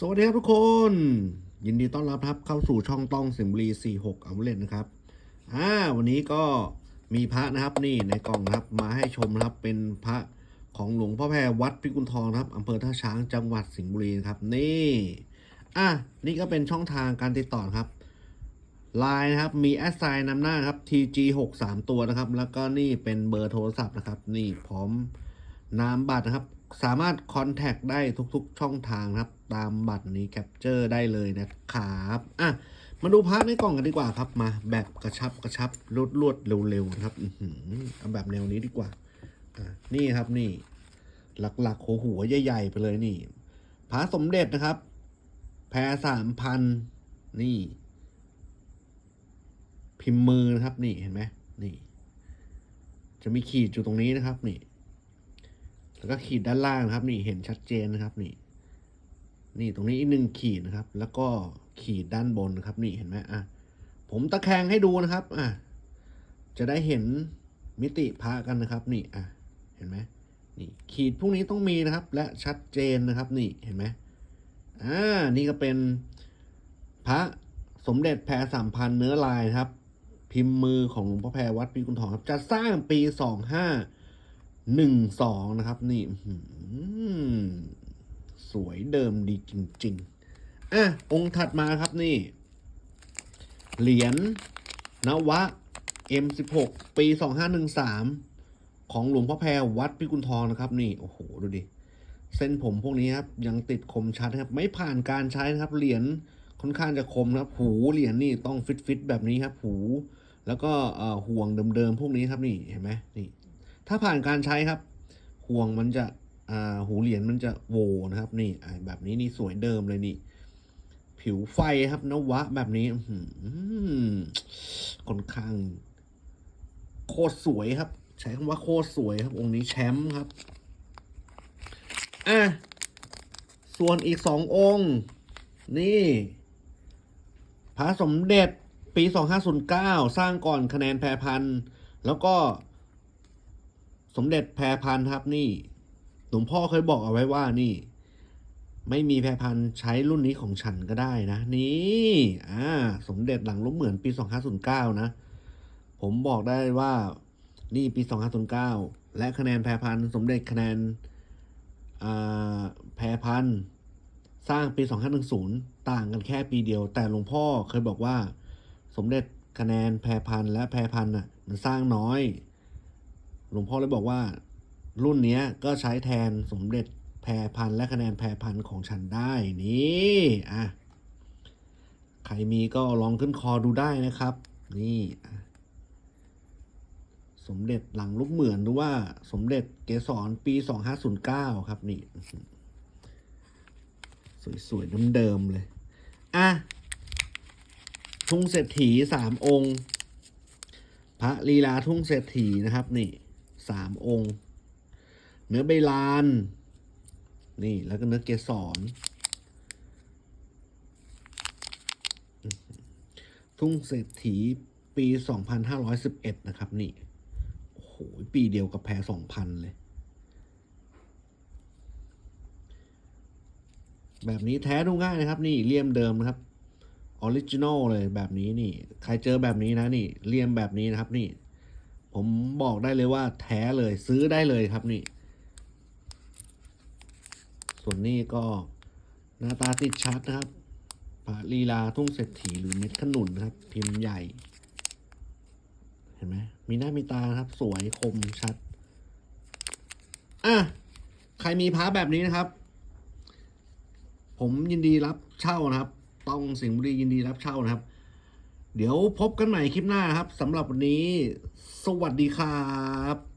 สวัสดีครับทุกคน ยินดีต้อนรับครับเข้าสู่ช่องต้องสิงบุรี46อัลเลนนะครับอ่าวันนี้ก็มีพระนะครับนี่ในกล่องนะครับมาให้ชมนะครับเป็นพระของหลวงพ่อแพรวัดพิกุลทองนะครับอำเภอท่าช้างจังหวัดสิงห์บุรีครับนี่อะนี่ก็เป็นช่องทางการติดต่อครับไลน์นะครับมีแอดไซน์นำหน้าครับ TG 6 3ตัวนะครับ แล้วก็นี่เป็นเบอร์โทรศัพท์นะครับ นี่พร้อมนามบัตรนะครับ สามารถคอนแทคได้ทุกๆ ช่องทางครับ ตามบัตรนี้แคปเจอร์ได้เลยนะครับอะมาดูพาร์ทในกล่องกันดีกว่าครับมา แบบกระชับกระชับรวดรวดเร็วๆนะครับอือเอาแบบแนวนี้ดีกว่าอะนี่ครับนี่ หลักๆหัวหัวใหญ่ๆไปเลยนี่พระสมเด็จนะครับ แพรสามพันนี่ พิมพ์มือนะครับ นี่เห็นไหมนี่ จะมีขีดอยู่ตรงนี้นะครับ นี่ แล้วก็ขีดด้านล่างนะครับ นี่เห็นชัดเจนนะครับนี่ นี่ตรงนี้อีกหนึ่งขีดนะครับ แล้วก็ขีดด้านบนนะครับ นี่เห็นไหมอะผมตะแคงให้ดูนะครับอะจะได้เห็นมิติพระกันนะครับ นี่อะเห็นไหมนี่ขีดพวกนี้ต้องมีนะครับ และชัดเจนนะครับ นี่เห็นไหมอ่านี่ก็เป็นพระสมเด็จแพรสามพันเนื้อลายครับ พิมพ์มือของหลวงพ่อแพรวัดปีกุลทองครับจะสร้างปีสองห้า หนึ่งสองนะครับ นี่สวยเดิมดีจริง ๆ อะ องค์ถัดมาครับนี่ เหรียญนวะ M16 ปี 2513 ของหลวงพ่อแพรวัดพิกุลทองนะครับ นี่ โอ้โห ดูดิ เส้นผมพวกนี้ครับ ยังติดคมชัดครับ ไม่ผ่านการใช้นะครับ เหรียญค่อนข้างจะคมนะครับ หูเหรียญนี่ต้องฟิตฟิตๆแบบนี้ครับ หู แล้วก็ห่วงเดิมๆพวกนี้ครับนี่เห็นไหมนี่ ถ้าผ่านการใช้ครับ ห่วงมันจะหูเหรียญมันจะโวนะครับ นี่แบบนี้นี่สวยเดิมเลยนี่ ผิวไฟครับนวะแบบนี้ค่อนข้าง โคตรสวยครับ ใช้คำว่าโคตรสวยครับ องค์นี้แชมป์ครับ อะ ส่วนอีกสององค์ นี่พระสมเด็จปี 2509 สร้างก่อนคะแนนแพรพันธ์แล้วก็ สมเด็จแพรพันธ์ครับนี่หลวงพ่อเคยบอกเอาไว้ว่านี่ ไม่มีแพรพันธ์ใช้รุ่นนี้ของฉันก็ได้นะ นี่อ่าสมเด็จหลังลบเหมือนปี 2509 นะ ผมบอกได้ว่านี่ปี 2509 และคะแนนแพรพันธ์สมเด็จคะแนนแพรพันธ์สร้างปี 2510 ต่างกันแค่ปีเดียว แต่หลวงพ่อเคยบอกว่า สมเด็จคะแนนแพรพันธ์และแพรพันธุ์น่ะมันสร้างน้อย หลวงพ่อเลยบอกว่า รุ่นนี้ก็ใช้แทนสมเด็จแพรพันและคะแนนแพรพันของฉันได้นี่อะใครมีก็ลองขึ้นคอดูได้นะครับ นี่สมเด็จหลังลูกเหมือนหรือว่าสมเด็จเกสรปี2509ครับนี่อื้อหือสวยๆเดิมๆเลย อะทุ่งเศรษฐีสามองค์ พระลีลาทุ่งเศรษฐีนะครับนี่ สามองค์ เนื้อใบลาน นี่แล้วก็เนื้อเกสรทุ่งเศรษฐีปี 2511 นะครับ นี่ โอ้โห ปีเดียวกับแพร2,000 เลย แบบนี้แท้ดูง่ายนะครับ นี่เลี่ยมเดิมนะครับออริจินอลเลยแบบนี้นี่ ใครเจอแบบนี้นะนี่ เลี่ยมแบบนี้นะครับนี่ ผมบอกได้เลยว่าแท้เลยซื้อได้เลยครับนี่ ส่วนนี้ก็หน้าตาติดชัดนะครับพระลีลาทุ่งเศรษฐีหรือเม็ดขนุนนะครับ พิมพ์ใหญ่ เห็นไหมมีหน้ามีตาครับ สวยคมชัด อะ ใครมีพระแบบนี้นะครับ ผมยินดีรับเช่านะครับ ต้องสิงห์บุรียินดีรับเช่านะครับ เดี๋ยวพบกันใหม่คลิปหน้าครับสำหรับวันนี้ สวัสดีครับ